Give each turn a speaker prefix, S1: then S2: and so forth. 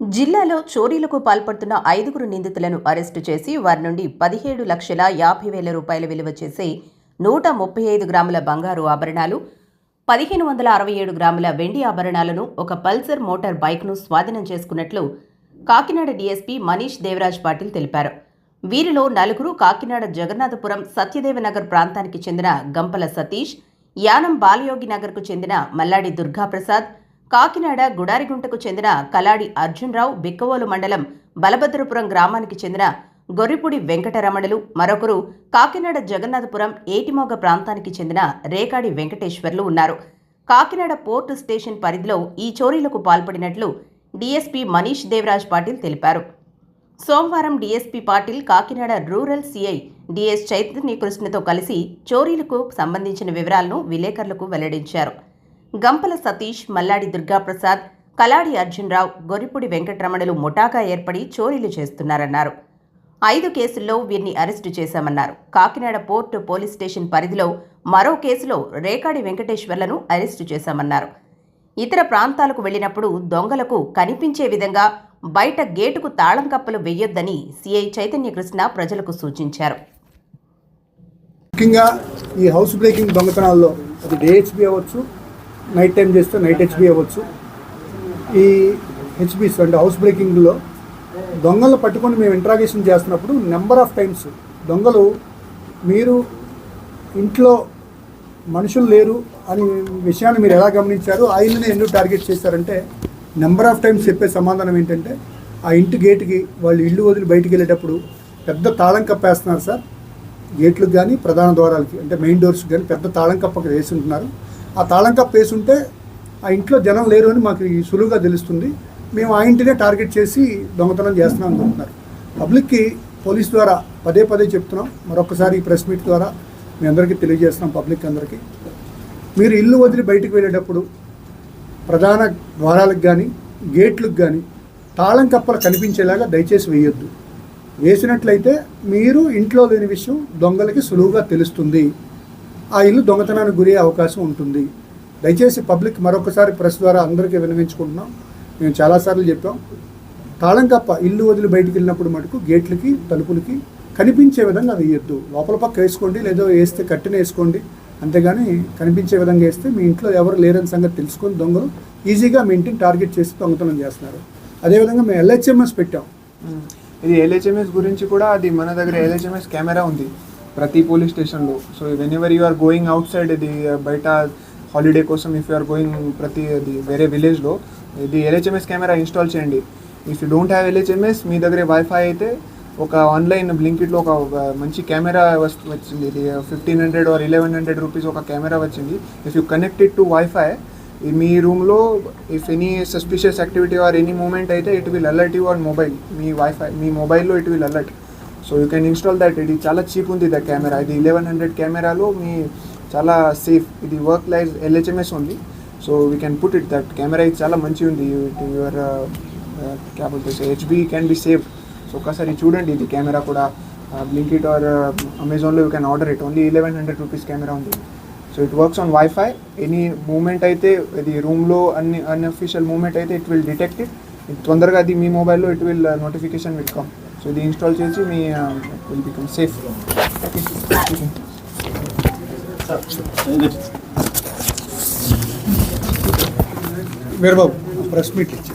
S1: జిల్లాలో చోరీలకు పాల్పడుతున్న ఐదుగురు నిందితులను అరెస్టు చేసి వారి నుండి పదిహేడు లక్షల యాభై వేల రూపాయల విలువ చేసే నూట ముప్పై ఐదు గ్రాముల బంగారు ఆభరణాలు పదిహేను వందల అరవై ఏడు గ్రాముల వెండి ఆభరణాలను ఒక పల్సర్ మోటార్ బైక్ను స్వాధీనం చేసుకున్నట్లు కాకినాడ డీఎస్పీ మనీష్ దేవరాజ్ పాటిల్ తెలిపారు. వీరిలో నలుగురు కాకినాడ జగన్నాథపురం సత్యదేవనగర్ ప్రాంతానికి చెందిన గంపల సతీష్ యానం బాలయోగి నగర్కు చెందిన మల్లాడి దుర్గాప్రసాద్ కాకినాడ గుడారిగుంటకు చెందిన కలాడి అర్జున్రావు బిక్కవోలు మండలం బలభద్రపురం గ్రామానికి చెందిన గొర్రిపూడి వెంకటరమణులు మరొకరు కాకినాడ జగన్నాథపురం ఏటిమోగ ప్రాంతానికి చెందిన రేకాడి వెంకటేశ్వర్లు ఉన్నారు. కాకినాడ పోర్టు స్టేషన్ పరిధిలో ఈ చోరీలకు పాల్పడినట్లు డీఎస్పీ మనీష్ దేవరాజ్ పాటిల్ తెలిపారు. సోమవారం DSP Patil Kakinada rural CI D S Chaitanya కృష్ణతో కలిసి చోరీలకు సంబంధించిన వివరాలను విలేకరులకు వెల్లడించారు. గంపల సతీష్ మల్లాడి దుర్గాప్రసాద్ కలాడి అర్జున్రావు గొరిపుడి వెంకటరమణులు ముఠాగా ఏర్పడి చోరీలు చేస్తున్నారన్నారు. ఐదు కేసుల్లో వీరిని అరెస్టు చేశామన్నారు. కాకినాడ పోర్టు పోలీస్ స్టేషన్ పరిధిలో మరో కేసులో రేకాడి వెంకటేశ్వర్లను అరెస్టు చేశామన్నారు. ఇతర ప్రాంతాలకు వెళ్ళినప్పుడు దొంగలకు కనిపించే విధంగా బయట గేటుకు తాళం కప్పలు వెయ్యొద్దని సిఐ చైతన్యకృష్ణ ప్రజలకు సూచించారు.
S2: ముఖ్యంగా ఈ హౌస్ బ్రేకింగ్ దొంగతనాల్లో అది డిహెచ్పి అవ్వచ్చు నైట్ టైం చేస్తే నైట్ హెచ్బి అవ్వచ్చు. ఈ హెచ్బిస్ అంటే హౌస్ బ్రేకింగ్లో దొంగలు పట్టుకొని మేము ఇంట్రాగేషన్ చేస్తున్నప్పుడు నెంబర్ ఆఫ్ టైమ్స్ దొంగలు మీరు ఇంట్లో మనుషులు లేరు అని విషయాన్ని మీరు ఎలా గమనించారు? ఆయననే ఎందుకు టార్గెట్ చేశారంటే నెంబర్ ఆఫ్ టైమ్స్ చెప్పే సమాధానం ఏంటంటే ఆ ఇంటి గేటుకి వాళ్ళు ఇల్లు వదిలి బయటికి వెళ్ళేటప్పుడు పెద్ద తాళం కప్పేస్తున్నారు సార్. గేట్లకు కానీ ప్రధాన ద్వారాలకి అంటే మెయిన్ డోర్స్కి కానీ పెద్ద తాళం కప్పకి వేసి ఉంటున్నారు. ఆ తాళం కప్ప వేసి ఉంటే ఆ ఇంట్లో జనం లేరు అని మాకు సులువుగా తెలుస్తుంది. మేము ఆ ఇంటినే టార్గెట్ చేసి దొంగతనం చేస్తున్నాం అనుకుంటున్నారు. పబ్లిక్కి పోలీస్ ద్వారా పదే పదే చెప్తున్నాం. మరొకసారి ఈ ప్రెస్ మీట్ ద్వారా మీ అందరికీ తెలియజేస్తున్నాం పబ్లిక్ అందరికీ. మీరు ఇల్లు వదిలి బయటికి వెళ్ళేటప్పుడు ప్రధాన ద్వారాలకు కానీ గేట్లకు కానీ తాళం కప్పలు కనిపించేలాగా దయచేసి వేయొద్దు. వేసినట్లయితే మీరు ఇంట్లో లేని విషయం దొంగలకి సులువుగా తెలుస్తుంది. ఆ ఇల్లు దొంగతనానికి గురి అవకాశం ఉంటుంది. దయచేసి పబ్లిక్ మరొకసారి ప్రెస్ ద్వారా అందరికీ వినవించుకుంటున్నాం. మేము చాలాసార్లు చెప్పాం. తాళం కప్ప ఇల్లు వదిలి బయటికి వెళ్ళినప్పుడు మటుకు గేట్లకి తలుపులకి కనిపించే విధంగా వేయొద్దు. లోపల పక్క వేసుకోండి లేదో వేస్తే కట్టిన వేసుకోండి. అంతేగాని కనిపించే విధంగా వేస్తే మీ ఇంట్లో ఎవరు లేరని సంగతి తెలుసుకొని దొంగలు ఈజీగా మీ ఇంటిని టార్గెట్ చేసి దొంగతనం చేస్తున్నారు. అదేవిధంగా మేము ఎల్హెచ్ఎంఎస్ పెట్టాం.
S3: ఇది ఎల్హెచ్ఎంఎస్ గురించి కూడా అది మన దగ్గర ఎల్హెచ్ఎంఎస్ కెమెరా ఉంది. ప్రతి పోలీస్ స్టేషన్లో. So whenever you are going outside ఇది బయట హాలిడే కోసం ఇఫ్ యూ ఆర్ గోయింగ్ ప్రతి అది వేరే విలేజ్లో ఇది ఎల్హెచ్ఎంఎస్ కెమెరా ఇన్స్టాల్ చేయండి. If you don't have LHMS మీ దగ్గర వైఫై అయితే ఒక ఆన్లైన్ బ్లింకిట్లో ఒక ఒక మంచి కెమెరా వచ్చింది. ఇది fifteen hundred or eleven hundred rupees ఒక కెమెరా వచ్చింది. If you connected to wifi ఈ మీ రూమ్లో if any suspicious activity or any movement అయితే it will alert you on mobile me wifi మీ మొబైల్లో it will alert so you can install that ఇది చాలా చీప్ ఉంది ద కెమెరా ఇది ఇలెవెన్ హండ్రెడ్ కెమెరాలో మీ చాలా సేఫ్ ఇది వర్క్ లైజ్ ఎల్హెచ్ఎంఎస్ ఉంది so we can put it that camera ఇది చాలా మంచి ఉంది. Your cable HB can be safe so ఒకసారి చూడండి ఇది కెమెరా కూడా. బ్లింకిట్ ఆర్ అమెజాన్లో you can order it only eleven hundred rupees camera ఉంది. So it works on wifi any movement అయితే ఇది రూమ్లో అన్ని అన్అఫీషియల్ మూమెంట్ అయితే ఇట్ విల్ డిటెక్ట్ ఇట్ తొందరగా అది మీ మొబైల్లో it will notification will come so ఇది ఇన్స్టాల్ చేసి మీ విల్ బికమ్ సేఫ్
S2: మీరు బాబు ప్రెస్ మీట్ ఇచ్చి